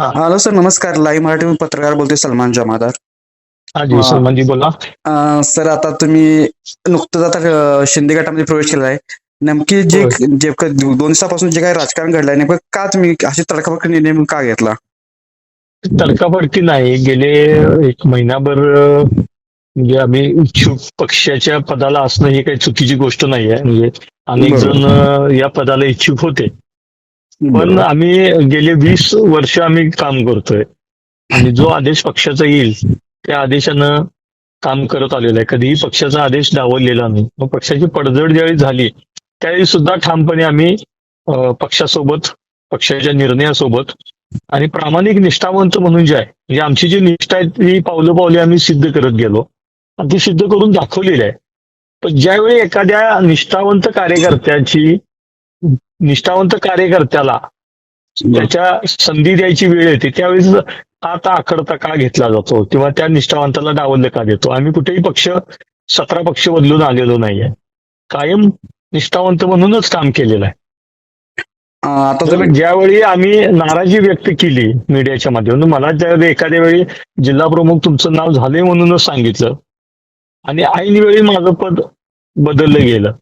Hello sir नमस्कार. Live Marathi पत्रकार बोलतोय सलमान जमादार. जी. सलमानजी बोला. सर आता तुम्ही नुकतंच आता शिंदे गटामध्ये प्रवेश केला आहे नेमकी जे जे दोन दिवसापासून जे काही राजकारण घडलंय नेमकं का तुम्ही अशी तडकाफडकी निर्णय का घेतला? तडकाफडकी नाही. गेले एक महिनाभर म्हणजे आम्ही इच्छुक पक्षाच्या पदाला असणं ही काही चुकीची गोष्ट नाही आहे म्हणजे अनेक. जण या पदाला इच्छुक होते. पण आम्ही गेले वीस वर्ष आम्ही काम करतोय. आणि जो आदेश पक्षाचा येईल त्या आदेशानं काम करत आलेलं आहे. कधीही पक्षाचा आदेश डावललेला नाही. मग पक्षाची पडझड ज्यावेळी झाली त्यावेळी सुद्धा ठामपणे आम्ही पक्षासोबत पक्षाच्या निर्णयासोबत आणि प्रामाणिक निष्ठावंत म्हणून जे आहे म्हणजे आमची जी निष्ठा आहे ती पावलं पावले आम्ही सिद्ध करत गेलो. आणि ती सिद्ध करून दाखवलेली आहे. पण ज्यावेळी एखाद्या निष्ठावंत कार्यकर्त्याची निष्ठावंत कार्यकर्त्याला त्याच्या संधी द्यायची वेळ येते त्यावेळेस हा आता आकडता का घेतला जातो किंवा त्या निष्ठावंताला डावललं का देतो? आम्ही कुठेही पक्ष सतरा पक्ष बदलून आलेलो नाहीये. कायम निष्ठावंत म्हणूनच काम केलेलं आहे. आता ज्यावेळी आम्ही नाराजी व्यक्त केली मीडियाच्या माध्यमातून मला त्यावेळी एखाद्या वेळी जिल्हा प्रमुख तुमचं नाव झाले म्हणूनच सांगितलं आणि ऐन वेळी माझं पद बदललं गेलं.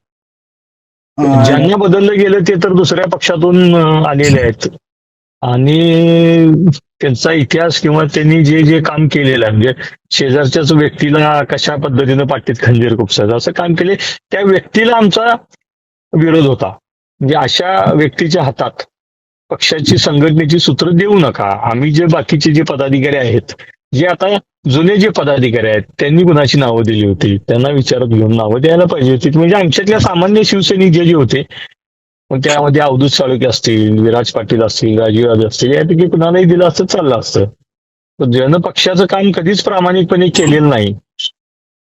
ज्यांना बदललं गेलं ते तर दुसऱ्या पक्षातून आलेले आहेत. आणि त्यांचा इतिहास किंवा त्यांनी जे जे काम केलेलं आहे म्हणजे शेजारच्याच व्यक्तीला कशा पद्धतीनं पाठीत खंजीर खुपसायचं असं काम केले त्या व्यक्तीला आमचा विरोध होता. म्हणजे अशा व्यक्तीच्या हातात पक्षाची संघटनेची सूत्र देऊ नका. आम्ही जे बाकीचे जे पदाधिकारी आहेत जे आता जुने जे पदाधिकारी आहेत त्यांनी कुणाची नावं दिली होती? त्यांना विचारत घेऊन नावं द्यायला पाहिजे होती. म्हणजे आमच्यातल्या सामान्य शिवसैनिक जे जे होते मग त्यामध्ये अवधूत साळुके असतील विराज पाटील असतील राजीवराज असतील यापैकी कुणालाही दिलं असतं चाललं असतं. पण ज्यानं काम कधीच प्रामाणिकपणे केलेलं नाही.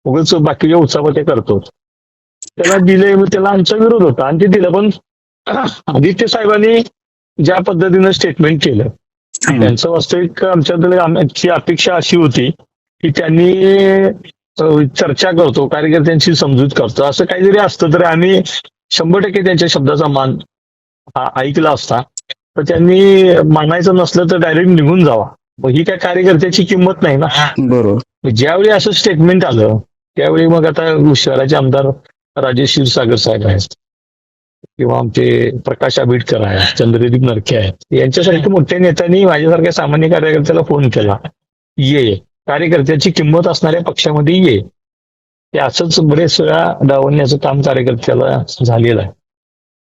उगाच बाकीच्या उत्साह ते करतो त्याला दिले मग त्याला आमचा विरोध होता. आणि ते दिलं पण आदित्य साहेबांनी ज्या पद्धतीनं स्टेटमेंट केलं त्यांचं वास्तविक आमच्याकडे आमची अपेक्षा अशी होती की त्यांनी चर्चा करतो कार्यकर्त्यांची समजूत करतो. असं काहीतरी असतं तर आम्ही शंभर टक्के त्यांच्या शब्दाचा मान ऐकला असता. तर त्यांनी मानायचं नसलं तर डायरेक्ट निघून जावा. मग ही काय कार्यकर्त्याची किंमत नाही ना. बरोबर. ज्यावेळी असं स्टेटमेंट आलं त्यावेळी मग आता शहराचे आमदार राजेश क्षीरसागर साहेब आहेत. किंवा आमचे प्रकाश आंबेडकर आहेत चंद्रदीप नरके आहेत यांच्यासारख्या मोठ्या नेत्यांनी माझ्यासारख्या सामान्य कार्यकर्त्याला फोन केला. ये. कार्यकर्त्याची किंमत असणाऱ्या पक्षामध्ये ये. ते असंच बरेच वेळा डावण्याचं काम कार्यकर्त्याला झालेलं आहे.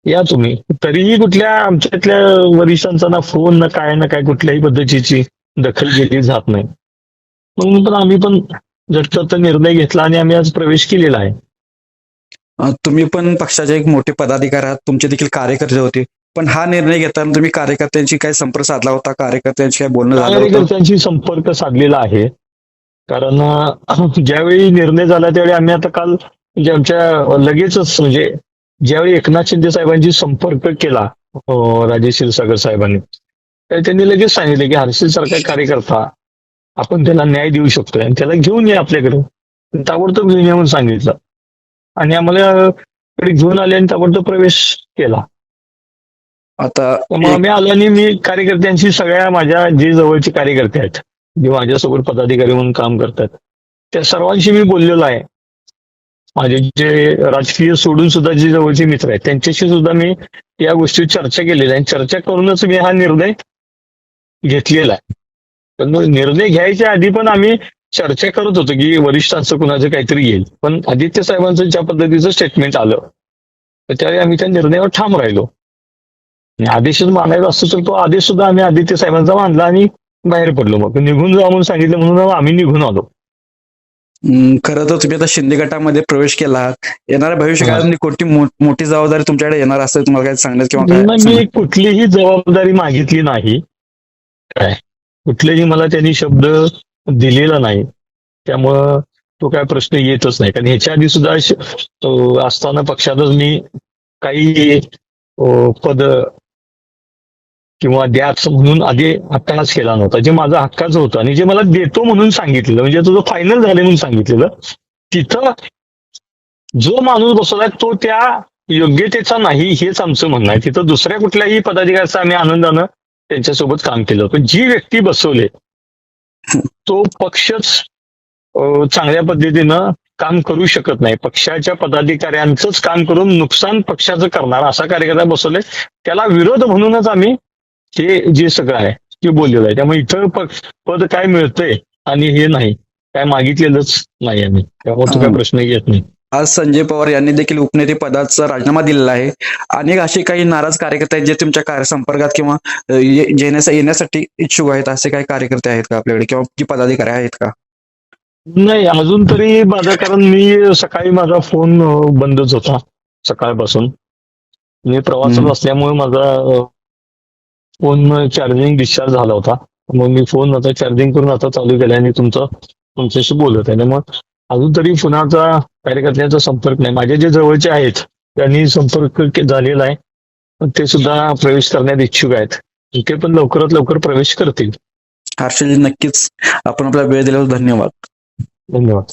या तुम्ही. तरीही कुठल्या आमच्यातल्या वरिष्ठांचा ना फोन ना काय ना काय कुठल्याही पद्धतीची दखल घेतली जात नाही. म्हणून पण आम्ही पण झटकत निर्णय घेतला आणि आम्ही आज प्रवेश केलेला आहे तुम्ही पण पक्षाचे एक मोठे पदाधिकारी आहात. तुमचे देखील कार्यकर्ते होते. पण हा निर्णय घेताना तुम्ही कार्यकर्त्यांशी काय संपर्क साधला होता? कार्यकर्त्यांशी काय बोलणं झालं कार्यकर्त्यांशी संपर्क साधलेला आहे. कारण ज्यावेळी निर्णय झाला त्यावेळी आम्ही आता काल म्हणजे आमच्या लगेचच म्हणजे ज्यावेळी एकनाथ शिंदे साहेबांशी संपर्क केला अं, राजेश क्षीरसागर साहेबांनी तर त्यांनी लगेच सांगितले की हर्षिल सारखा कार्यकर्ता आपण त्याला न्याय देऊ शकतोय आणि त्याला घेऊन ये आपल्याकडे. ताबडतोब घेऊन ये म्हणून सांगितलं. आणि आम्हाला कडे घेऊन आले आणि ताबडतोब प्रवेश केला. आता मग आम्ही आलो आणि मी कार्यकर्त्यांशी सगळ्या माझ्या जे जवळचे कार्यकर्ते आहेत जे माझ्यासोबत पदाधिकारी म्हणून काम करतात त्या सर्वांशी मी बोललेलो आहे. माझे जे राजकीय सोडून सुद्धा जे जवळचे मित्र आहेत त्यांच्याशी सुद्धा मी या गोष्टी चर्चा केलेल्या आहे. आणि चर्चा करूनच मी हा निर्णय घेतलेला आहे. पण निर्णय घ्यायच्या आधी पण आम्ही चर्चा करत होतो की वरिष्ठांचं कुणाचं काहीतरी येईल. पण आदित्य साहेबांचं ज्या पद्धतीचं स्टेटमेंट आलं तर त्यावेळी आम्ही त्या निर्णयावर ठाम राहिलो. आणि आदेशच मानायचा असतो तर तो आदेश सुद्धा आम्ही आदित्य साहेबांचा मानला आणि बाहेर पडलो. मग निघून जा म्हणून सांगितलं म्हणून आम्ही निघून आलो. खरं तर तुम्ही आता शिंदे गटामध्ये प्रवेश केला येणाऱ्या भविष्य. काळात कोणती मोठी जबाबदारी तुमच्याकडे येणार असेल तुम्हाला काय सांगण्यात किंवा? मी कुठलीही जबाबदारी मागितली नाही. काय? कुठलेही मला त्यांनी शब्द दिलेला नाही. त्यामुळं तो काय प्रश्न येतच नाही. कारण ह्याच्या आधी सुद्धा असताना पक्षातच मी काही पद किंवा द्याच म्हणून आधी हक्कानाच केला नव्हता. जे माझा हक्काचं होतं आणि जे मला देतो म्हणून सांगितलेलं म्हणजे तुझं फायनल झाले म्हणून सांगितलेलं तिथं जो माणूस बसवलाय तो त्या योग्यतेचा नाही हेच आमचं म्हणणं आहे. तिथं दुसऱ्या कुठल्याही पदाधिकाऱ्याचा आम्ही आनंदानं त्यांच्यासोबत काम केलं पण जी व्यक्ती बसवले तो पक्षच चांगल्या पद्धतीनं काम करू शकत नाही. पक्षाच्या पदाधिकाऱ्यांचंच काम करून नुकसान पक्षाचं करणार असा कार्यकर्ता बसवले. त्याला विरोध म्हणूनच आम्ही हे जे सगळं आहे ते बोललेलं आहे. त्यामुळे इथं पद काय मिळतंय आणि हे नाही काय मागितलेलंच नाही आम्ही. त्यामुळे तो काय. प्रश्न येत नाही. आज संजय पवार यांनी देखील उपनेते पदाचा राजीनामा दिलेला आहे. अनेक असे काही नाराज कार्यकर्ते आहेत जे तुमच्या कार्य संपर्कात किंवा येण्यासाठी इच्छुक आहेत असे काही कार्यकर्ते आहेत का आपल्याकडे किंवा जी पदाधिकारी आहेत का? नाही अजून तरी माझा कारण मी सकाळी माझा फोन बंदच होता सकाळपासून. मी प्रवासात. असल्यामुळे माझा फोन चार्जिंग डिस्चार्ज झाला होता. मग मी फोन आता चार्जिंग करून आता चालू केला आणि तुमचा तुमच्याशी बोलत आहे. मग अजून तरी पुण्याचा कार्यकर्त्यांचा संपर्क नाही. माझे जे जवळचे आहेत त्यांनी संपर्क झालेला आहे. पण ते सुद्धा प्रवेश करण्यात इच्छुक आहेत. ते पण लवकरात लवकर प्रवेश करतील. हर्षलजी नक्कीच. आपण आपला वेळ दिल्याबद्दल धन्यवाद. धन्यवाद.